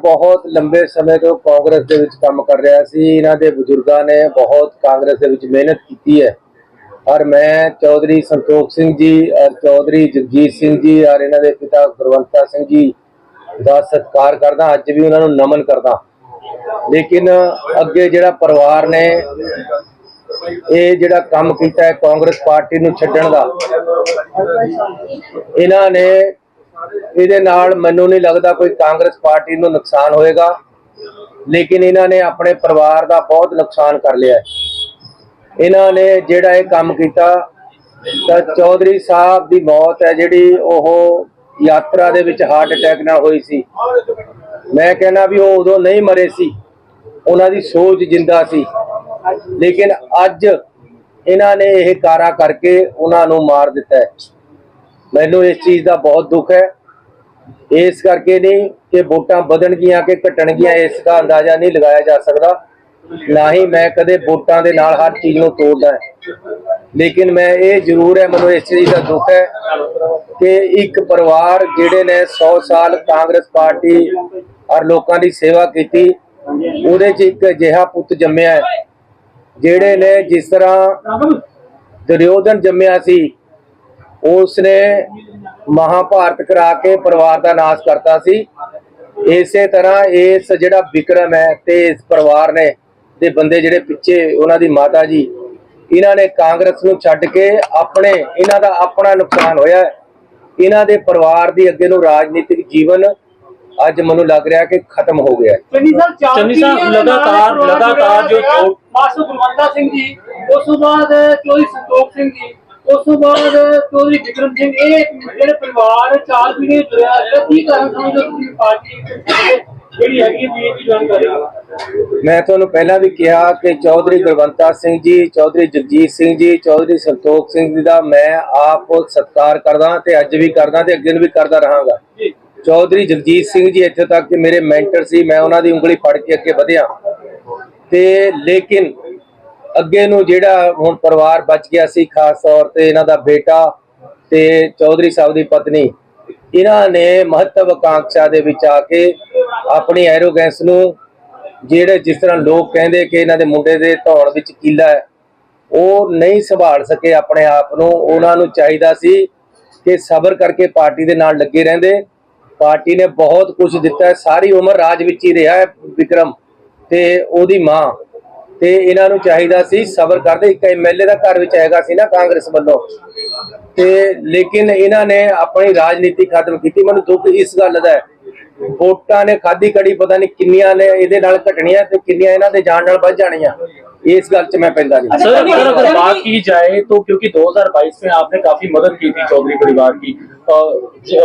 ਬਹੁਤ ਲੰਬੇ ਸਮੇਂ ਤੋਂ ਕਾਂਗਰਸ ਦੇ ਵਿੱਚ ਕੰਮ ਕਰ ਰਿਹਾ ਸੀ। ਇਹਨਾਂ ਦੇ ਬਜ਼ੁਰਗਾਂ ਨੇ ਬਹੁਤ ਕਾਂਗਰਸ ਦੇ ਵਿੱਚ ਮਿਹਨਤ ਕੀਤੀ ਹੈ। ਔਰ ਮੈਂ ਚੌਧਰੀ ਸੰਤੋਖ ਸਿੰਘ ਜੀ ਔਰ ਚੌਧਰੀ ਜਗਜੀਤ ਸਿੰਘ ਜੀ ਔਰ ਇਹਨਾਂ ਦੇ ਪਿਤਾ ਗੁਰਵੰਤਾ ਸਿੰਘ ਜੀ ਦਾ ਸਤਿਕਾਰ ਕਰਦਾ। ਅੱਜ ਵੀ ਉਹਨਾਂ ਨੂੰ ਨਮਨ ਕਰਦਾ। ਲੇਕਿਨ ਅੱਗੇ ਜਿਹੜਾ ਪਰਿਵਾਰ ਨੇ ਇਹ ਜਿਹੜਾ ਕੰਮ ਕੀਤਾ ਹੈ ਕਾਂਗਰਸ ਪਾਰਟੀ ਨੂੰ ਛੱਡਣ ਦਾ, ਇਹਨਾਂ ਨੇ ਇਹਦੇ ਨਾਲ ਮੈਨੂੰ ਨਹੀਂ ਲੱਗਦਾ ਕੋਈ ਕਾਂਗਰਸ ਪਾਰਟੀ ਨੂੰ ਨੁਕਸਾਨ ਹੋਏਗਾ, ਲੇਕਿਨ ਇਹਨਾਂ ਨੇ ਆਪਣੇ ਪਰਿਵਾਰ ਦਾ ਬਹੁਤ ਨੁਕਸਾਨ ਕਰ ਲਿਆ ਇਹਨਾਂ ਨੇ ਜਿਹੜਾ ਇਹ ਕੰਮ ਕੀਤਾ, ਤਾਂ ਚੌਧਰੀ ਸਾਹਿਬ ਦੀ ਮੌਤ ਹੈ ਜਿਹੜੀ ਉਹ ਯਾਤਰਾ ਦੇ ਵਿੱਚ ਹਾਰਟ ਅਟੈਕ ਨਾਲ ਹੋਈ ਸੀ। ਮੈਂ ਕਹਿੰਦਾ ਵੀ ਉਹ ਉਦੋਂ ਨਹੀਂ ਮਰੇ ਸੀ, ਉਹਨਾਂ ਦੀ ਸੋਚ ਜਿੰਦਾ ਸੀ। ਲੇਕਿਨ ਅੱਜ ਇਹਨਾਂ ਨੇ ਇਹ ਕਾਰਾ ਕਰਕੇ ਉਹਨਾਂ ਨੂੰ ਮਾਰ ਦਿੱਤਾ ਹੈ। ਮੈਨੂੰ ਇਸ ਚੀਜ਼ ਦਾ ਬਹੁਤ ਦੁੱਖ ਹੈ। ਇਸ ਕਰਕੇ ਨਹੀਂ ਕਿ ਵੋਟਾਂ ਵਧਣਗੀਆਂ ਕਿ ਘਟਣਗੀਆਂ ਇਸ ਦਾ ਅੰਦਾਜ਼ਾ ਨਹੀਂ ਲਗਾਇਆ ਜਾ ਸਕਦਾ। ਨਾ ਹੀ ਮੈਂ ਕਦੇ ਵੋਟਾਂ ਦੇ ਨਾਲ ਹਰ ਚੀਜ਼ ਨੂੰ ਤੋੜਦਾ ਹੈ। ਲੇਕਿਨ ਮੈਂ ਇਹ ਜ਼ਰੂਰ ਹੈ, ਮੈਨੂੰ ਇਸ ਚੀਜ਼ ਦਾ ਦੁੱਖ ਹੈ ਕਿ ਇੱਕ ਪਰਿਵਾਰ ਜਿਹੜੇ ਨੇ 100 ਸਾਲ ਕਾਂਗਰਸ ਪਾਰਟੀ ਔਰ ਲੋਕਾਂ ਦੀ ਸੇਵਾ ਕੀਤੀ, ਉਹਦੇ 'ਚ ਇੱਕ ਅਜਿਹਾ ਪੁੱਤ ਜੰਮਿਆ ਹੈ, ਜਿਹੜੇ ਨੇ ਜਿਸ ਤਰ੍ਹਾਂ ਦੁਰਯੋਧਨ ਜੰਮਿਆ ਸੀ ਉਸ ਨੇ ਮਹਾਭਾਰਤ ਕਰਾ ਕੇ ਪਰਿਵਾਰ ਦਾ ਨਾਸ਼ ਕਰਤਾ ਸੀ ਇਸੇ ਤਰ੍ਹਾਂ ਇਸ ਜਿਹੜਾ ਵਿਕਰਮ ਹੈ ਤੇ ਇਸ ਪਰਿਵਾਰ ਨੇ ਦੇ ਬੰਦੇ ਜਿਹੜੇ ਪਿੱਛੇ ਉਹਨਾਂ ਦੀ ਮਾਤਾ ਜੀ ਇਹਨਾਂ ਨੇ ਕਾਂਗਰਸ ਨੂੰ ਛੱਡ ਕੇ ਆਪਣੇ ਇਹਨਾਂ ਦਾ ਆਪਣਾ ਨੁਕਸਾਨ ਹੋਇਆ ਹੈ। ਇਹਨਾਂ ਦੇ ਪਰਿਵਾਰ ਦੀ ਅੱਗੇ ਨੂੰ ਰਾਜਨੀਤਿਕ ਜੀਵਨ ਅੱਜ ਮੈਨੂੰ ਲੱਗ ਰਿਹਾ ਕਿ ਖਤਮ ਹੋ ਗਿਆ ਹੈ ਚੰਨੀ ਸਾਹਿਬ ਚਾਰ ਲਗਾਤਾਰ- ਲਗਾਤਾਰ ਜੋ ਮਾਸਟਰ ਗੁਰਵੰਤਾ ਸਿੰਘ ਜੀ ਉਸ ਤੋਂ ਬਾਅਦ ਚੌਧਰੀ ਸੰਤੋਖ ਸਿੰਘ ਜੀ ਉਸ ਤੋਂ ਬਾਅਦ ਚੌਧਰੀ ਵਿਕਰਮ ਸਿੰਘ ਇਹ ਜਿਹੜੇ ਪਰਿਵਾਰ ਚਾਰ ਪੀੜ੍ਹੀਆਂ ਜੁੜਿਆ ਹੈ ਕੀ ਕਾਰਨ ਸਮਝਦੇ ਹੋ ਤੁਸੀਂ ਪਾਰਟੀ ਜਿਹੜੀ ਹੈਗੀ ਬੀਜੇਪੀ ਜੁਆਇਨ ਕਰ ਮੈਂ ਤੁਹਾਨੂੰ ਪਹਿਲਾਂ ਵੀ ਕਿਹਾ ਕਿ ਚੌਧਰੀ ਗੁਰਵੰਤਾ ਸਿੰਘ ਜੀ ਚੌਧਰੀ ਜਗਜੀਤ ਸਿੰਘ ਜੀ ਚੌਧਰੀ ਸੰਤੋਖ ਸਿੰਘ ਜੀ ਦਾ ਮੈਂ ਆਪ ਸਤਿਕਾਰ ਕਰਦਾ ਤੇ ਅੱਜ ਵੀ ਕਰਦਾ ਤੇ ਅੱਗੇ ਵੀ ਕਰਦਾ ਰਹਾਂਗਾ। ਜੀ। ਚੌਧਰੀ ਜਗਜੀਤ ਸਿੰਘ ਜੀ ਇੱਥੇ ਤੱਕ ਕਿ ਮੇਰੇ ਮੈਂਟਰ ਸੀ ਮੈਂ ਉਹਨਾਂ ਦੀ ਉਂਗਲੀ ਫੜ ਕੇ ਅੱਗੇ ਵਧਿਆ। ਤੇ ਲੇਕਿਨ ਅੱਗੇ ਨੂੰ ਜਿਹੜਾ ਹੁਣ ਪਰਿਵਾਰ ਬਚ ਗਿਆ ਸੀ, ਖਾਸ ਤੌਰ ਤੇ ਇਹਨਾਂ ਦਾ ਬੇਟਾ ਤੇ ਚੌਧਰੀ ਸਾਹਿਬ ਦੀ ਪਤਨੀ, ਇਹਨਾਂ ਨੇ ਮਹੱਤਵਕਾਂક્ષਾ ਦੇ ਵਿੱਚ ਆ ਕੇ ਆਪਣੀ ਐਰੋਗੈਂਸ ਨੂੰ ਜਿਹੜੇ ਜਿਸ ਤਰ੍ਹਾਂ ਲੋਕ ਕਹਿੰਦੇ ਕਿ ਇਹਨਾਂ ਦੇ ਮੁੰਡੇ ਦੇ ਧੌਣ ਵਿੱਚ ਕੀਲਾ ਹੈ, ਉਹ ਨਹੀਂ ਸੰਭਾਲ ਸਕੇ ਆਪਣੇ ਆਪ ਨੂੰ। ਉਹਨਾਂ ਨੂੰ ਚਾਹੀਦਾ ਸੀ ਕਿ ਸਬਰ ਕਰਕੇ ਪਾਰਟੀ ਦੇ ਨਾਲ ਲੱਗੇ ਰਹਿੰਦੇ। ਪਾਰਟੀ ਨੇ ਬਹੁਤ ਕੁਝ ਦਿੱਤਾ ਸਾਰੀ ਉਮਰ ਰਾਜ ਵਿੱਚ ਹੀ ਰਿਹਾ ਹੈ ਵਿਕਰਮ ਤੇ ਉਹਦੀ ਮਾਂ। ਤੇ ਇਹਨਾਂ ਨੂੰ ਚਾਹੀਦਾ ਸੀ ਸਬਰ ਕਰਦੇ। ਇੱਕ ਐਮਐਲਏ ਦਾ ਘਰ ਵਿੱਚ ਹੈਗਾ ਸੀ ਨਾ ਕਾਂਗਰਸ ਵੱਲੋਂ। ਤੇ ਲੇਕਿਨ ਇਹਨਾਂ ਨੇ ਆਪਣੀ ਰਾਜਨੀਤੀ ਖਤਮ ਕੀਤੀ। ਮੈਨੂੰ ਦੁੱਖ ਇਸ ਗੱਲ ਦਾ ਹੈ। ਵੋਟਾਂ ਨੇ ਖਾਦੀ ਕੜੀ ਪਤਾ ਨਹੀਂ ਕਿੰਨੀਆਂ ਨੇ, ਇਹਦੇ ਨਾਲ ਘਟਣੀਆਂ ਤੇ ਕਿੰਨੀਆਂ ਇਹਨਾਂ ਦੇ ਜਾਣ ਨਾਲ ਵੱਧ ਜਾਣੀਆਂ। ਇਸ ਗੱਲ 'ਚ ਮੈਂ ਪੈਂਦਾ ਨਹੀਂ सर अगर अगर बात की जाए तो क्योंकि 2022 में आपने काफी मदद की थी चौधरी परिवार की अ, ज-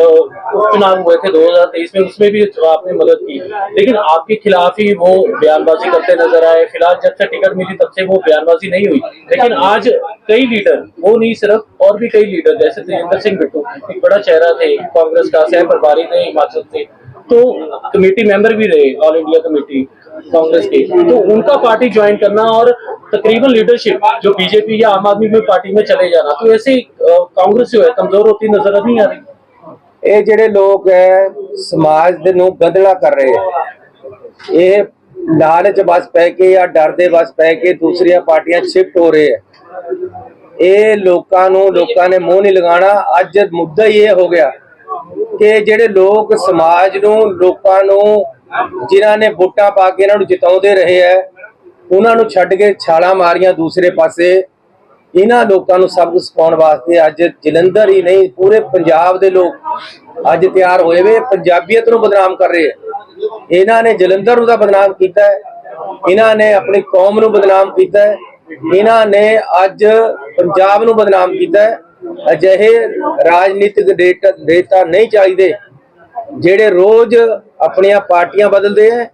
उपचुनाव हुए थे 2023 में उसमें भी आपने मदद की लेकिन आपके खिलाफ ही वो बयानबाजी करते नजर आए फिलहाल जब से टिकट मिली तब से वो बयानबाजी नहीं हुई लेकिन आज कई लीडर वो नहीं सिर्फ और भी कई लीडर जैसे तेजिंदर सिंह बिट्टू एक बड़ा चेहरा थे कांग्रेस का सह प्रभारी थे हिमाचल से तो कमेटी मेंबर भी रहे ऑल इंडिया कमेटी कांग्रेस के तो उनका पार्टी ज्वाइन करना और तकरीबन लीडरशिप जो बीजेपी या आम आदमी पार्टी में चले जाना तो ऐसे अ, कांग्रेस जो है कमजोर होती नजर नहीं आ रही ਇਹ ਜਿਹੜੇ ਲੋਕ ਹੈ ਸਮਾਜ ਦੇ ਨੂੰ ਗੰਦਲਾ ਕਰ ਰਹੇ ਹੈ ਇਹ ਲਾਲਚ ਬਸ ਪੈ ਕੇ ਜਾਂ ਡਰ ਦੇ ਬਸ ਪੈ ਕੇ ਦੂਸਰੀਆਂ ਪਾਰਟੀਆਂ ਸ਼ਿਫਟ ਹੋ ਰਹੇ ਹੈ ਇਹ ਲੋਕਾਂ ਨੂੰ ਲੋਕਾਂ ਨੇ ਮੂੰਹ ਨਹੀਂ ਲਗਾਉਣਾ ਅੱਜ ਮੁੱਦਾ ਹੀ ਇਹ ਹੋ ਗਿਆ ਕਿ ਜਿਹੜੇ ਲੋਕ ਸਮਾਜ ਨੂੰ ਲੋਕਾਂ ਨੂੰ ਜਿਨ੍ਹਾਂ ਨੇ ਵੋਟਾਂ ਪਾ ਕੇ ਇਹਨਾਂ ਨੂੰ ਜਿਤਾਉਂਦੇ ਰਹੇ ਹੈ, ਉਹਨਾਂ ਨੂੰ ਛੱਡ ਕੇ ਛਾਲਾਂ ਮਾਰੀਆਂ ਦੂਸਰੇ ਪਾਸੇ, ਇਹਨਾਂ ਲੋਕਾਂ ਨੂੰ ਸਬਕ ਸਿਖਾਉਣ ਵਾਸਤੇ ਅੱਜ ਜਲੰਧਰ ਹੀ ਨਹੀਂ, ਪੂਰੇ ਪੰਜਾਬ ਦੇ ਲੋਕ ਅੱਜ ਤਿਆਰ ਹੋਏ ਵੇ, ਪੰਜਾਬੀਅਤ ਨੂੰ ਬਦਨਾਮ ਕਰ ਰਹੇ ਹੈ। ਇਹਨਾਂ ਨੇ ਜਲੰਧਰ ਨੂੰ ਤਾਂ ਬਦਨਾਮ ਕੀਤਾ ਹੈ, ਇਹਨਾਂ ਨੇ ਆਪਣੀ ਕੌਮ ਨੂੰ ਬਦਨਾਮ ਕੀਤਾ ਹੈ, ਇਹਨਾਂ ਨੇ ਅੱਜ ਪੰਜਾਬ ਨੂੰ ਬਦਨਾਮ ਕੀਤਾ ਹੈ। ਅਜਿਹੇ ਰਾਜਨੀਤਿਕ ਡੇਟਾ ਡੇਟਾ ਨਹੀਂ ਚਾਹੀਦੇ। ਜਿਹੜੇ ਰੋਜ਼ ਆਪਣੀਆਂ ਪਾਰਟੀਆਂ ਬਦਲਦੇ ਹੈ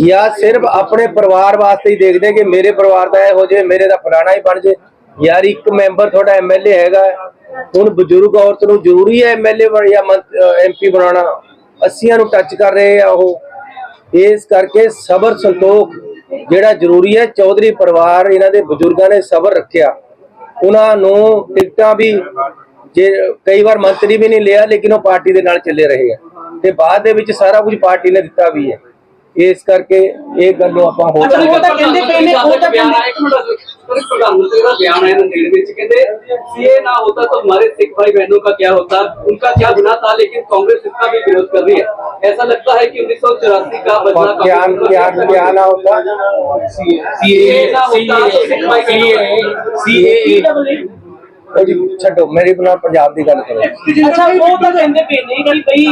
ਜਾਂ ਸਿਰਫ ਆਪਣੇ ਪਰਿਵਾਰ ਵਾਸਤੇ ਹੀ ਦੇਖਦੇ ਕਿ ਮੇਰੇ ਪਰਿਵਾਰ ਦਾ ਇਹ ਹੋ ਜੇ ਮੇਰੇ ਦਾ ਫਲਾਣਾ ਹੀ ਬਣ ਜੇ। ਯਾਰ ਇੱਕ ਮੈਂਬਰ ਤੁਹਾਡਾ ਐਮਐਲਏ ਹੈਗਾ। ਹੁਣ ਬਜ਼ੁਰਗ ਔਰਤ ਨੂੰ ਜ਼ਰੂਰੀ ਹੈ ਐਮਐਲਏ ਜਾਂ ਐਮਪੀ ਬਣਾਉਣਾ। ਅੱਸੀਆਂ ਨੂੰ ਟੱਚ ਕਰ ਰਹੇ ਆ ਉਹ। ਇਸ ਕਰਕੇ ਸਬਰ ਸੰਤੋਖ ਜਿਹੜਾ ਜ਼ਰੂਰੀ ਹੈ। ਚੌਧਰੀ ਪਰਿਵਾਰ ਇਹਨਾਂ ਦੇ ਬਜ਼ੁਰਗਾਂ ਨੇ ਸਬਰ ਰੱਖਿਆ। ਉਹਨਾਂ ਨੂੰ ਟਿਕਟਾਂ ਵੀ ਜੇ ਕਈ ਵਾਰ ਮੰਤਰੀ ਵੀ ਨਹੀਂ ਲਿਆ, ਲੇਕਿਨ ਉਹ ਪਾਰਟੀ ਦੇ ਨਾਲ ਚੱਲੇ ਰਹੇ ਆ। ਤੇ ਬਾਅਦ ਦੇ ਵਿੱਚ ਸਾਰਾ ਕੁਝ ਪਾਰਟੀ ਨੇ ਦਿੱਤਾ ਵੀ ਹੈ ਇਸ ਕਰਕੇ ਇਹ ਗੱਲ ਨੂੰ ਆਪਾਂ ਹੋਰ ਅੱਛਾ, ਉਹ ਤਾਂ ਕਹਿੰਦੇ ਪਏ ਨੇ, ਉਹ ਤਾਂ ਬਿਆਨ ਕਹਿੰਦੇ- ਆਇਆ, ਇੱਕ ਮਿੰਟ सर प्रधानमंत्री का बयान है नंदेड़ में कहते सीए ना होता तो हमारे सिख भाई बहनों का क्या होता उनका क्या गुना था लेकिन कांग्रेस इसका भी विरोध कर रही है ऐसा लगता है कि उन्नीस का बदला और क्या क्या क्या ना होता सीए ना होता तो सिख भाई बहनों का ਉਹ ਜੀ ਛੱਡੋ ਮੇਰੀ ਬਣਾ ਪੰਜਾਬ ਦੀ ਗੱਲ ਕਰੋ ਅੱਛਾ ਉਹ ਤਾਂ ਕਹਿੰਦੇ ਪਏ ਨੇ ਕਿ ਬਈ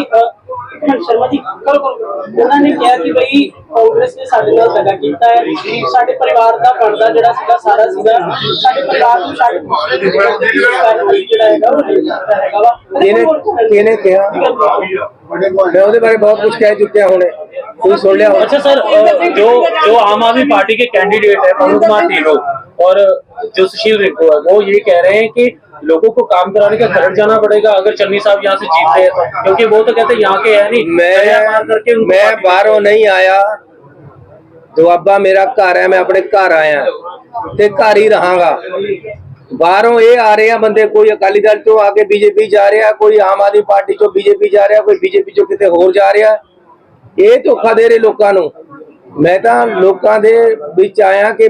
ਅਹ, ਇੱਕ ਮਿੰਟ ਸ਼ਰਮਾ ਜੀ ਕਰੋ ਕਰੋ ਉਹਨਾਂ ਨੇ ਕਿਹਾ ਕਿ ਬਈ ਕਾਂਗਰਸ ਨੇ ਸਾਡੇ ਨਾਲ ਦਗਾ ਕੀਤਾ ਹੈ ਸਾਡੇ ਪਰਿਵਾਰ ਦਾ ਪਰਦਾ ਜਿਹੜਾ ਸੀਗਾ ਸਾਰਾ ਸੀਗਾ ਸਾਡੇ ਪਰਿਵਾਰ ਨੂੰ ਛੱਡ ਕੇ ਕਾਰਨ ਅਸੀਂ ਜਿਹੜਾ ਹੈਗਾ ਉਹ ਨਹੀਂ ਕੀਤਾ ਹੈਗਾ ਵਾ ਕਿਹਨੇ ਕਿਹਨੇ ਕਿਹਾ ਮੈਂ ਉਹਦੇ ਬਾਰੇ ਬਹੁਤ ਕੁਝ ਕਹਿ ਚੁੱਕਿਆ ਹੁਣੇ ਤੁਸੀਂ ਸੁਣ ਲਿਆ ਹੋਣਾ। अच्छा सर अ, जो जो आम आदमी पार्टी के कैंडिडेट है पवन कुमार ढीलों और जो सुशील रिंकू है वो ये कह रहे हैं कि लोगों को काम कराने का खरड़ जाना पड़ेगा अगर चन्नी साहब यहाँ से जीतते हैं तो क्योंकि वो तो कहते हैं यहाँ के है नहीं दरिया पार ਮੈਂ करके उनको ਮੈਂ पार्टी- ਬਾਹਰੋਂ ਨਹੀਂ ਆਇਆ ਦੁਆਬਾ ਮੇਰਾ ਘਰ ਹੈ ਮੈਂ ਆਪਣੇ ਘਰ ਆਇਆ ਤੇ ਘਰ ਹੀ ਰਹਾਂਗਾ ਬਾਹਰੋਂ ਇਹ ਆ ਰਹੇ ਆ ਬੰਦੇ ਕੋਈ ਅਕਾਲੀ ਦਲ ਤੋਂ ਆ ਕੇ ਬੀਜੇਪੀ ਜਾ ਰਿਹਾ ਕੋਈ ਆਮ ਆਦਮੀ ਪਾਰਟੀ ਤੋਂ ਬੀਜੇਪੀ ਜਾ ਰਿਹਾ ਕੋਈ ਬੀਜੇਪੀ ਤੋਂ ਕਿਤੇ ਹੋਰ ਜਾ ਰਿਹਾ ਇਹ ਧੋਖਾ ਦੇ ਰਹੇ ਲੋਕਾਂ ਨੂੰ ਮੈਂ ਤਾਂ ਲੋਕਾਂ ਦੇ ਵਿੱਚ ਆਇਆ ਕਿ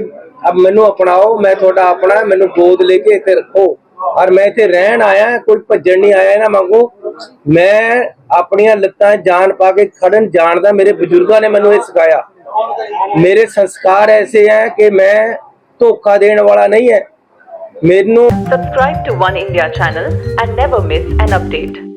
ਅਬ ਮੈਨੂੰ ਅਪਣਾਓ ਮੈਂ ਤੁਹਾਡਾ ਆਪਣਾ ਮੈਨੂੰ ਗੋਦ ਲੈ ਕੇ ਇੱਥੇ ਰੱਖੋ ਔਰ ਮੈਂ ਇੱਥੇ ਰਹਿਣ ਆਇਆ, ਕੋਈ ਭੱਜਣ ਨਹੀਂ ਆਇਆ ਨਾ ਮੰਗੋ ਮੈਂ ਆਪਣੀਆਂ ਲੱਤਾਂ ਜਾਨ ਪਾ ਕੇ ਖੜਨ ਜਾਣਦਾ ਮੇਰੇ ਬਜ਼ੁਰਗਾਂ ਨੇ ਮੈਨੂੰ ਇਹ ਸਿਖਾਇਆ। ਮੇਰੇ ਸੰਸਕਾਰ ਐਸੇ ਹੈ ਕਿ ਮੈਂ ਧੋਖਾ ਦੇਣ ਵਾਲਾ ਨਹੀਂ ਹੈ। ਮੈਨੂੰ Subscribe to One India channel and never miss an update.